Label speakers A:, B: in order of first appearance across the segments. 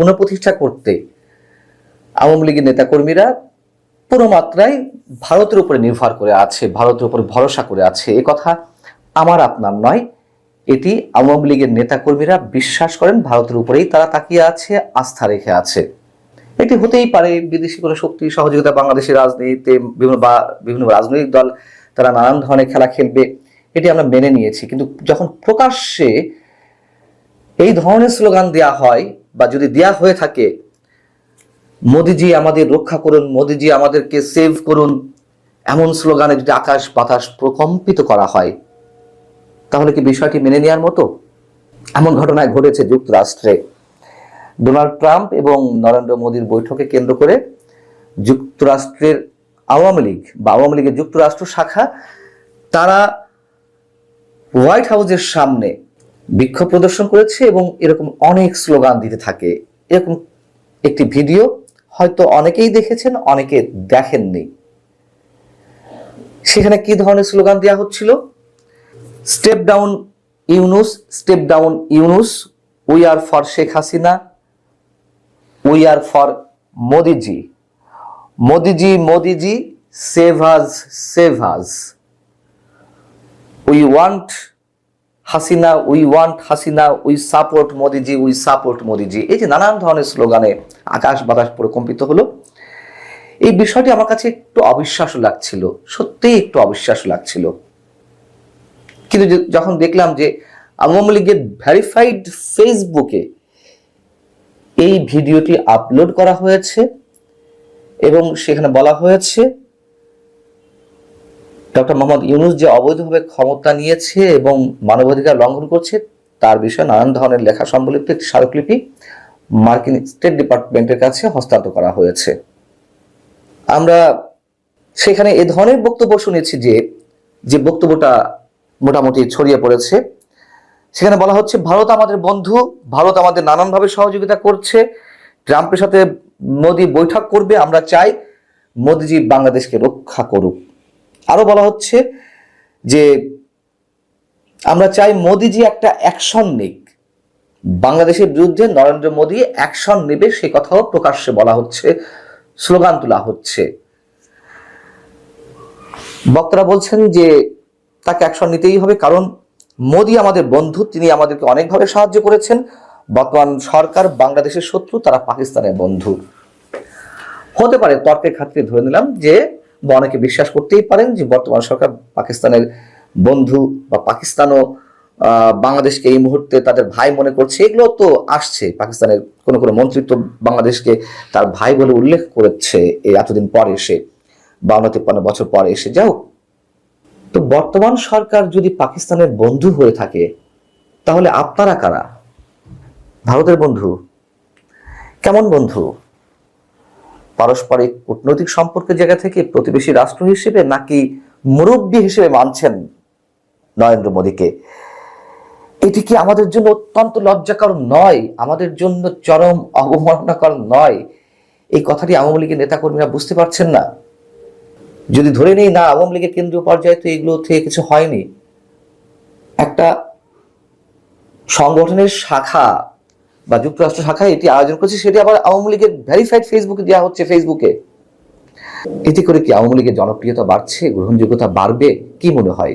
A: পুনঃপ্রতিষ্ঠা করতে আওয়ামী লীগের নেতাকর্মীরা পুরো মাত্রায় ভারতের উপরে নির্ভর করে আছে, ভারতের উপর ভরসা করে আছে। এ কথা আমার, আপনার নয়। এটি আওয়ামী লীগের নেতাকর্মীরা বিশ্বাস করেন, ভারতের উপরেই তারা তাকিয়ে আছে, আস্থা রেখে আছে। এটি হতেই পারে বিদেশি কোনো শক্তি, সহযোগিতা, বাংলাদেশের রাজনীতিতে বিভিন্ন বা বিভিন্ন রাজনৈতিক দল, তারা নানান ধরনের খেলা খেলবে, এটি আমরা মেনে নিয়েছি। কিন্তু যখন প্রকাশ্যে এই ধরনের স্লোগান দেওয়া হয় বা যদি দেয়া হয়ে থাকে, মোদিজি আমাদের রক্ষা করুন, মোদিজি আমাদেরকে সেভ করুন, এমন স্লোগানে যদি আকাশ বাতাস প্রকম্পিত করা হয়, তাহলে কি বিষয়টি মেনে নেওয়ার মতো? এমন ঘটনায় ঘটেছে যুক্তরাষ্ট্রে। ডোনাল্ড ট্রাম্প এবং নরেন্দ্র মোদীর বৈঠকে কেন্দ্র করে যুক্তরাষ্ট্রের আওয়ামী লীগ বা আওয়ামী লীগের যুক্তরাষ্ট্র শাখা, তারা হোয়াইট হাউসের সামনে বিক্ষোভ প্রদর্শন করেছে এবং এরকম অনেক স্লোগান দিতে থাকে। এরকম একটি ভিডিও হয়তো অনেকেই দেখেছেন, অনেকে দেখেননি। সেখানে কি ধরনের স্লোগান দেওয়া হচ্ছিল? Step down Yunus, step down Yunus, we are for Sheikh Hasina, we are for Modiji. Modiji Modiji, save us save us we want Hasina we want Hasina we support Modiji we support Modiji. এই যে নানান ধরনের স্লোগানে আকাশ বাতাস প্রকম্পিত হলো। এই বিষয়টি আমার কাছে একটু অবিশ্বাস লাগছিল, সত্যিই একটু অবিশ্বাস লাগছিল। কিন্তু যখন দেখলাম যে আওয়ামী লীগের ভেরিফাইড ফেসবুকে এই ভিডিওটি আপলোড করা হয়েছে এবং সেখানে বলা হয়েছে ডক্টর মোহাম্মদ ইউনুস যে অবৈধভাবে ক্ষমতা নিয়েছে এবং মানবাধিকার লঙ্ঘন করছে, তার বিষয়ে নানান ধরনের লেখা সম্বলিত একটি স্মারকলিপি মার্কিন স্টেট ডিপার্টমেন্টের কাছে হস্তান্তর করা হয়েছে। আমরা সেখানে এ ধরনের বক্তব্য শুনেছি যে যে বক্তব্যটা মোটামুটি ছড়িয়ে পড়েছে। সেখানে বলা হচ্ছে, ভারত আমাদের বন্ধু, ভারত আমাদের নানানভাবে সহযোগিতা করছে। ট্রাম্পের সাথে মোদি বৈঠক করবে, আমরা চাই মোদিজি বাংলাদেশকে রক্ষা করুক। আরও বলা হচ্ছে যে আমরা চাই মোদিজি একটা অ্যাকশন নিক। বাংলাদেশের বিরুদ্ধে নরেন্দ্র মোদী অ্যাকশন নেবে সে কথাও প্রকাশ্যে বলা হচ্ছে, স্লোগান তোলা হচ্ছে। বক্তারা বলছেন যে তাকে অ্যাকশন নিতেই হবে, কারণ মোদী আমাদের বন্ধু, তিনি আমাদেরকে অনেকভাবে সাহায্য করেছেন। বর্তমান সরকার বাংলাদেশের শত্রু, তারা পাকিস্তানের বন্ধু। হতে পারে তর্কের খাতিরে ধরে নিলাম যে বা অনেকে বিশ্বাস করতেই পারেন যে বর্তমান সরকার পাকিস্তানের বন্ধু বা পাকিস্তানও বাংলাদেশকে এই মুহূর্তে তাদের ভাই মনে করছে। এগুলো তো আসছে। পাকিস্তানের কোনো কোনো মন্ত্রিত্ব বাংলাদেশকে তার ভাই বলে উল্লেখ করেছে এই এতদিন পর এসে, বাউন্ন তিপ্পান্ন বছর পর এসে। যাও তো বর্তমান সরকার যদি পাকিস্তানের বন্ধু হয়ে থাকে, তাহলে আপনারা কারা? ভারতের বন্ধু? কেমন বন্ধু? পারস্পরিক কূটনৈতিক সম্পর্কের জায়গা থেকে প্রতিবেশী রাষ্ট্র হিসেবে নাকি মুরব্বী হিসেবে মানছেন নরেন্দ্র মোদীকে? এটি কি আমাদের জন্য অত্যন্ত লজ্জাকর নয়? আমাদের জন্য চরম অবমাননাকর নয়? এই কথাটি আওয়ামী লীগের নেতাকর্মীরা বুঝতে পারছেন না। যদি ধরে নেই না, আওয়ামী লীগের কেন্দ্রীয় পর্যায়ে তো এগুলো থেকে কিছু হয়নি। একটা সংগঠনের শাখা বা যুক্তরাষ্ট্র শাখায় এটি আয়োজন করছে, সেটি আবার আওয়ামী লীগের ভেরিফাইড ফেসবুকে দেওয়া হচ্ছে ফেসবুকে। এতে করে কি আওয়ামী লীগের জনপ্রিয়তা বাড়ছে, গ্রহণযোগ্যতা বাড়বে, কি মনে হয়?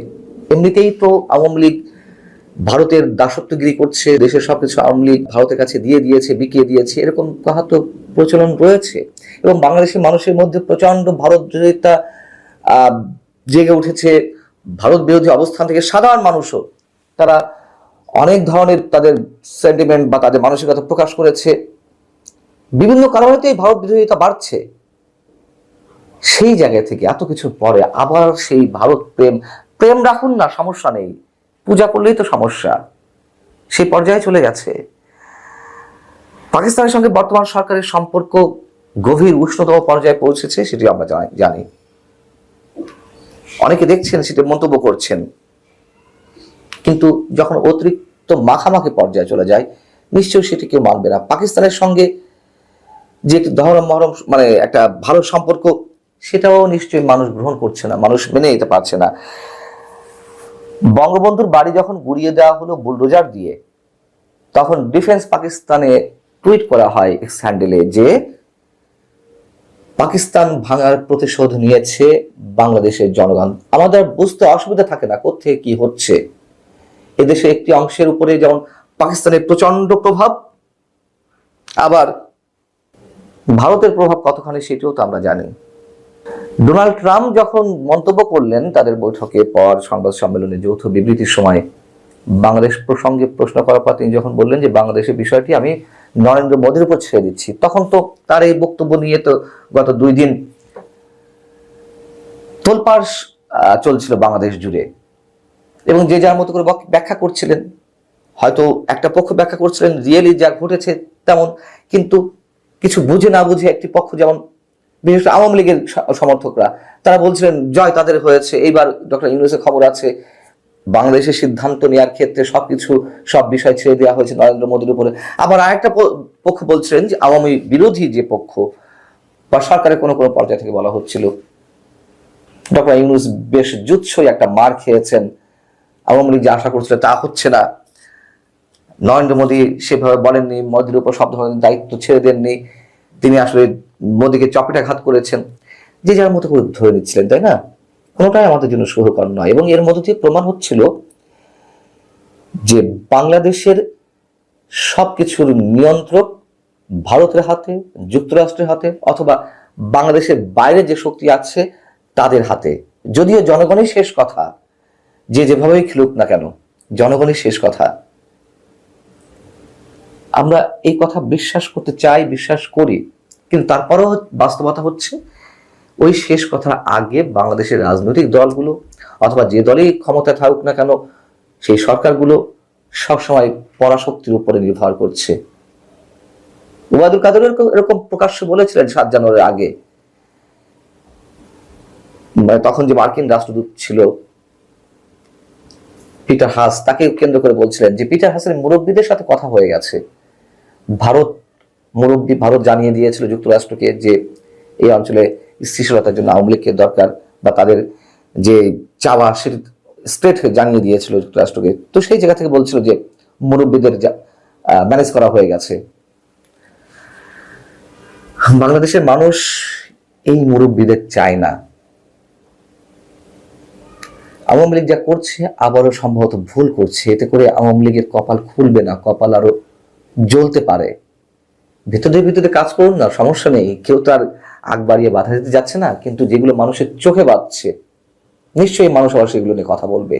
A: এমনিতেই তো আওয়ামী লীগ ভারতের দাসত্বগিরি করছে, দেশের সবকিছু আওয়ামী লীগ ভারতের কাছে দিয়ে দিয়েছে, বিকিয়ে দিয়েছে, এরকম কথা তো প্রচলন রয়েছে। এবং বাংলাদেশের মানুষের মধ্যে প্রচণ্ড ভারত বিরোধিতা জেগে উঠেছে। ভারত বিরোধী অবস্থান থেকে সাধারণ মানুষও, তারা অনেক ধরনের তাদের সেন্টিমেন্ট বা তাদের মানসিকতা প্রকাশ করেছে। বিভিন্ন কারণে তো এই ভারত বিরোধিতা বাড়ছে। সেই জায়গা থেকে এত কিছু পরে আবার সেই ভারত প্রেম প্রেম রাখুন না, সমস্যা নেই। পূজা করলেই তো সমস্যা। সেই পর্যায়ে চলে গেছে। পাকিস্তানের সঙ্গে বর্তমান সরকারের সম্পর্ক গভীর উষ্ণতম পর্যায়ে পৌঁছেছে, সেটি আমরা জানি- জানি। অনেকে দেখছেন, সেটি মন্তব্য করছেন। কিন্তু যখন অতিরিক্ত মাখামাখি পর্যায়ে চলে যায়, নিশ্চয়ই সেটি কেউ মানবে না। পাকিস্তানের সঙ্গে যে দহরম মহরম মানে একটা ভালো সম্পর্ক, সেটাও নিশ্চয়ই মানুষ গ্রহণ করছে না, মানুষ মেনে নিতে পারছে না। বঙ্গবন্ধুর বাড়ি যখন গুড়িয়ে দেওয়া হলো বুলডোজার দিয়ে, তখন ডিফেন্স পাকিস্তানে টুইট করা হয় এক্স হ্যান্ডেলে যে, পাকিস্তান ভাঙার প্রতিশোধ নিয়েছে বাংলাদেশের জনগণ। আমাদের বুঝতে অসুবিধা থাকে না কোথেকে কি হচ্ছে। এদেশে একটি অংশের উপরে যেমন পাকিস্তানের প্রচণ্ড প্রভাব, আবার ভারতের প্রভাব কতখানি সেটিও তো আমরা জানি। ডোনাল্ড ট্রাম্প যখন মন্তব্য করলেন তাদের বৈঠকে পর সংবাদ সম্মেলনে যৌথ বিবৃতির সময় বাংলাদেশ প্রসঙ্গে প্রশ্ন করার পর তিনি যখন বললেন যে বাংলাদেশের বিষয়টি আমি নরেন্দ্র মোদীর উপর ছেড়ে দিচ্ছি, তখন তো তার এই বক্তব্য নিয়ে তো গত দুই দিন তোলপাড় চলছিল বাংলাদেশ জুড়ে। এবং যে যার মতো করে ব্যাখ্যা করছিলেন, হয়তো একটা পক্ষ ব্যাখ্যা করছিলেন, রিয়েলি যা ঘটেছে তেমন, কিন্তু কিছু বুঝে না বুঝে একটি পক্ষ, যেমন বিশেষ করে আওয়ামী লীগের সমর্থকরা, তারা বলছিলেন, জয় তাদের হয়েছে। এইবার ডক্টর ইউনুসের খবর আছে বাংলাদেশের সিদ্ধান্ত নেওয়ার ক্ষেত্রে সবকিছু, সব বিষয় ছেড়ে দেওয়া হয়েছে নরেন্দ্র মোদীর উপরে। আবার আরেকটা পক্ষ বলছিলেন যে, আওয়ামী বিরোধী যে পক্ষ, বা সরকারের কোনো কোনো পর্যায় থেকে বলা হচ্ছিল, ডক্টর ইউনুস বেশ জুৎসই একটা মার খেয়েছেন। আওয়ামী লীগ যে আশা করছিল তা হচ্ছে না। নরেন্দ্র মোদী সেভাবে বলেননি, মোদীর উপর সব ধরনের দায়িত্ব ছেড়ে দেননি। তিনি আসলে মোদীকে চপেটাঘাত করেছেন। যে যার মতো করে ধরে নিচ্ছিলেন, তাই না? কোনোটাই আমাদের জন্য সুখকর নয়। এবং এর মধ্যে দিয়ে প্রমাণ হচ্ছিল যে বাংলাদেশের সবকিছুর নিয়ন্ত্রক ভারতের হাতে, যুক্তরাষ্ট্রের হাতে অথবা বাংলাদেশের বাইরে যে শক্তি আছে, তাদের হাতে। যদিও জনগণই শেষ কথা যে যেভাবেই খেলুক না কেন জনগণই শেষ কথা। আমরা এই কথা বিশ্বাস করতে চাই, বিশ্বাস করি, কিন্তু তারপরেও বাস্তবতা হচ্ছে, ওই শেষ কথা আগে বাংলাদেশের রাজনৈতিক দলগুলো অথবা যে দলই ক্ষমতা থাকুক না কেন, সেই সরকারগুলো সবসময় পরাশক্তির উপরে নির্ভর করছে। ওবায়দুল কাদের এরকম- এরকম প্রকাশ্য বলেছিলেন সাত জানুয়ারির আগে। মানে তখন যে মার্কিন রাষ্ট্রদূত ছিল পিটার হাস তাকে কেন্দ্র করে বলছিলেন যে পিটার হাসের মুরব্বীদের সাথে কথা হয়ে গেছে। ভারত মুরব্বী, ভারত জানিয়ে দিয়েছিল যুক্তরাষ্ট্রকে যে এই অঞ্চলে স্থিতিশীলতার জন্য আওয়ামী লীগের দরকার বা তাদের যে চাওয়া সেটি স্ট্রেট জানিয়ে দিয়েছিল যুক্তরাষ্ট্রকে। তো সেই জায়গা থেকে বলছিল যে মুরব্বীদের ম্যানেজ করা হয়ে গেছে। বাংলাদেশের মানুষ এই মুরব্বীদের চায় না। আওয়ামী লীগ যা করছে, আবারও সম্ভবত ভুল করছে। এতে করে আওয়ামী লীগের কপাল খুলবে না, কপাল আরও জ্বলতে পারে। ভেতরে ভিতরে কাজ করুন না, সমস্যা নেই। কেউ তার আগ বাড়িয়ে বাধা দিতে যাচ্ছে না, কিন্তু যেগুলো মানুষের চোখে বাঁধছে, নিশ্চয়ই মানুষ আবার সেগুলো নিয়ে কথা বলবে।